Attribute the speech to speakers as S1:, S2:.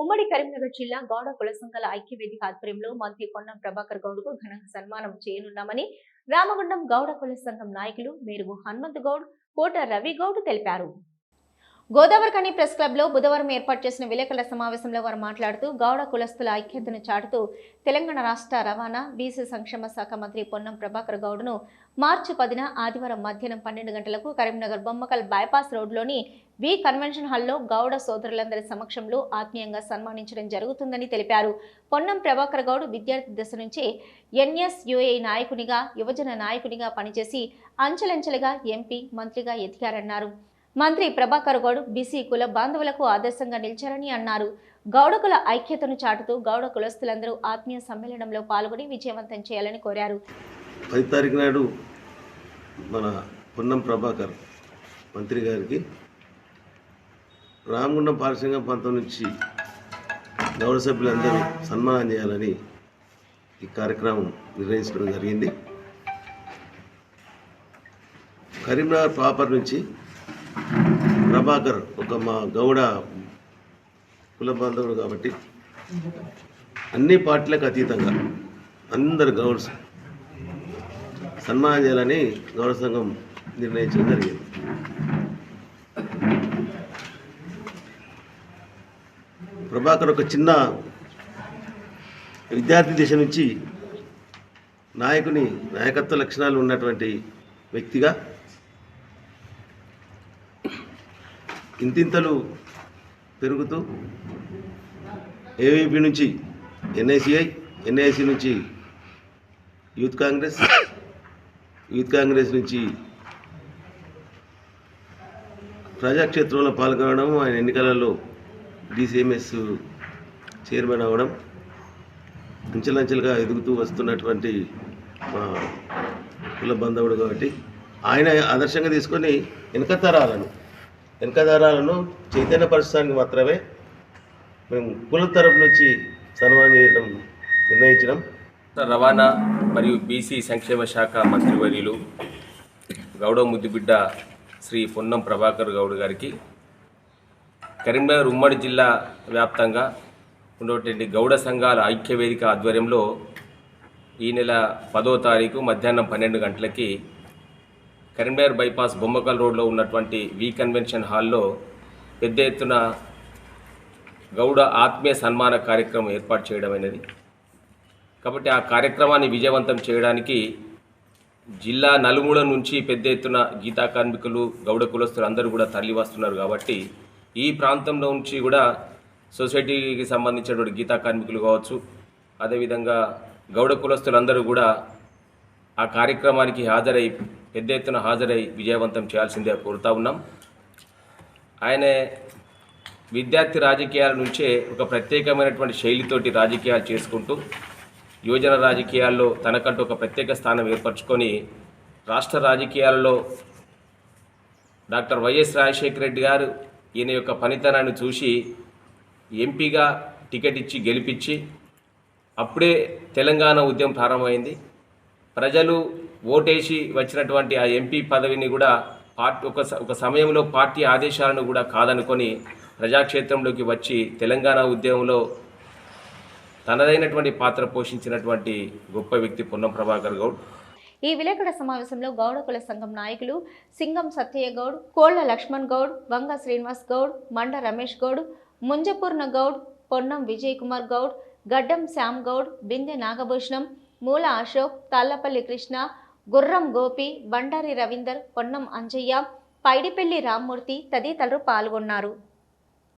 S1: ఉమ్మడి కరీంనగర్ జిల్లా గౌడ కుల సంఘాల ఐక్యవేదిక ఆధ్వర్యంలో మంత్రి పొన్నం ప్రభాకర్ గౌడ్కు ఘనంగా సన్మానం చేయనున్నామని రామగుండం గౌడ కుల సంఘం నాయకులు మేరుగు హనుమంత్ గౌడ్ కోట రవి గౌడ్ తెలిపారు. గోదావరికని ప్రెస్ క్లబ్లో బుధవారం ఏర్పాటు చేసిన విలేకరుల సమావేశంలో వారు మాట్లాడుతూ గౌడ కులస్తుల ఐక్యతను చాటుతూ తెలంగాణ రాష్ట్ర రవాణా బీసీ సంక్షేమ శాఖ మంత్రి పొన్నం ప్రభాకర్ గౌడ్ను మార్చి పదిన ఆదివారం మధ్యాహ్నం పన్నెండు గంటలకు కరీంనగర్ బొమ్మకల్ బైపాస్ రోడ్లోని వి కన్వెన్షన్ హాల్లో గౌడ సోదరులందరి సమక్షంలో ఆత్మీయంగా సన్మానించడం జరుగుతుందని తెలిపారు. పొన్నం ప్రభాకర్ గౌడ్ విద్యార్థి దశ నుంచి ఎన్ఎస్యుఐ నాయకునిగా యువజన నాయకునిగా పనిచేసి అంచెలంచెలుగా ఎంపీ మంత్రిగా ఎదిగారన్నారు. మంత్రి ప్రభాకర్ గౌడ్ బీసీ కుల బాంధవులకు ఆదర్శంగా నిలిచారని అన్నారు. గౌడకుల ఐక్యతను చాటుతూ గౌడ కులస్తులందరూ ఆత్మీయ సమ్మేళనంలో పాల్గొని విజయవంతం చేయాలని కోరారు.
S2: పది తారీఖు నాడు మన పొన్నం ప్రభాకర్ మంత్రి గారికి రామగుండం పారిశ్రామిక ప్రాంతం నుంచి గౌడ సభ్యులందరూ సన్మానం చేయాలని ఈ కార్యక్రమం నిర్వహించడం జరిగింది. కరీంనగర్ ప్రాపర్ నుంచి ప్రభాకర్ ఒక మా గౌడ కుల బాంధవుడు కాబట్టి అన్ని పార్టీలకు అతీతంగా అందరు గౌడ్స్ సన్మానం చేయాలని గౌరవ సంఘం నిర్ణయించడం జరిగింది. ప్రభాకర్ ఒక చిన్న విద్యార్థి దశ నుంచి నాయకుని నాయకత్వ లక్షణాలు ఉన్నటువంటి వ్యక్తిగా ఇంతింతలు పెరుగుతూ ఏవీపీ నుంచి ఎన్ఐసిఐ ఎన్ఐసి నుంచి యూత్ కాంగ్రెస్ యూత్ కాంగ్రెస్ నుంచి ప్రజాక్షేత్రంలో పాల్గొనడం ఆయన ఎన్నికలలో డిసిఎంఎస్ చైర్మన్ అవ్వడం అంచెలంచెలుగా ఎదుగుతూ వస్తున్నటువంటి మా కుల బంధవుడు కాబట్టి ఆయన ఆదర్శంగా తీసుకొని వెనక వెనకదారాలను చైతన్యపరచడానికి మాత్రమే మేము కుల తరపు నుంచి సన్మానం చేయడం నిర్ణయించడం
S3: రవాణా మరియు బీసీ సంక్షేమ శాఖ మంత్రివర్యులు గౌడ ముద్దుబిడ్డ శ్రీ పొన్నం ప్రభాకర్ గౌడ్ గారికి కరీంనగర్ ఉమ్మడి జిల్లా వ్యాప్తంగా ఉన్నటువంటి గౌడ సంఘాల ఐక్యవేదిక ఆధ్వర్యంలో ఈ నెల పదో తారీఖు మధ్యాహ్నం పన్నెండు గంటలకి కరీంనగర్ బైపాస్ బొమ్మకల్ రోడ్లో ఉన్నటువంటి వి కన్వెన్షన్ హాల్లో పెద్ద ఎత్తున గౌడ ఆత్మీయ సన్మాన కార్యక్రమం ఏర్పాటు చేయడమైనది కాబట్టి ఆ కార్యక్రమాన్ని విజయవంతం చేయడానికి జిల్లా నలుమూల నుంచి పెద్ద ఎత్తున గీతా కార్మికులు గౌడ కులస్తులు అందరూ కూడా తరలి వస్తున్నారు కాబట్టి ఈ ప్రాంతంలో నుంచి కూడా సొసైటీకి సంబంధించినటువంటి గీతా కార్మికులు కావచ్చు అదేవిధంగా గౌడ కులస్తులందరూ కూడా ఆ కార్యక్రమానికి హాజరై పెద్ద ఎత్తున హాజరై విజయవంతం చేయాల్సిందే కోరుతా ఉన్నాం. ఆయన విద్యార్థి రాజకీయాల నుంచే ఒక ప్రత్యేకమైనటువంటి శైలితోటి రాజకీయాలు చేసుకుంటూ యువజన రాజకీయాల్లో తనకంటూ ఒక ప్రత్యేక స్థానం ఏర్పరచుకొని రాష్ట్ర రాజకీయాలలో డాక్టర్ వైఎస్ రాజశేఖర రెడ్డి గారు ఈయన యొక్క పనితనాన్ని చూసి ఎంపీగా టికెట్ ఇచ్చి గెలిపించి అప్పుడే తెలంగాణ ఉద్యమం ప్రారంభమైంది. ప్రజలు ఓటేసి వచ్చినటువంటి ఆ ఎంపీ పదవిని కూడా పార్టీ ఒక స- ఒక సమయంలో పార్టీ ఆదేశాలను కూడా కాదనుకొని ప్రజాక్షేత్రంలోకి వచ్చి తెలంగాణ ఉద్యమంలో తనదైనటువంటి పాత్ర పోషించినటువంటి గొప్ప వ్యక్తి పొన్నం ప్రభాకర్ గౌడ్.
S1: ఈ విలేకరుల సమావేశంలో గౌడ కుల సంఘం నాయకులు సింగం సత్యయ్య గౌడ్ కోళ్ళ లక్ష్మణ్ గౌడ్ వంగ శ్రీనివాస్ గౌడ్ మండ రమేష్ గౌడ్ ముంజపూర్ణ గౌడ్ పొన్నం విజయ్ కుమార్ గౌడ్ గడ్డం శ్యామ్ గౌడ్ బిందె నాగభూషణం మూల అశోక్ తాళ్ళపల్లి కృష్ణ గుర్రం గోపి బండారి రవీందర్ పొన్నం అంజయ్య పైడిపెల్లి రామ్మూర్తి తదితరులు పాల్గొన్నారు.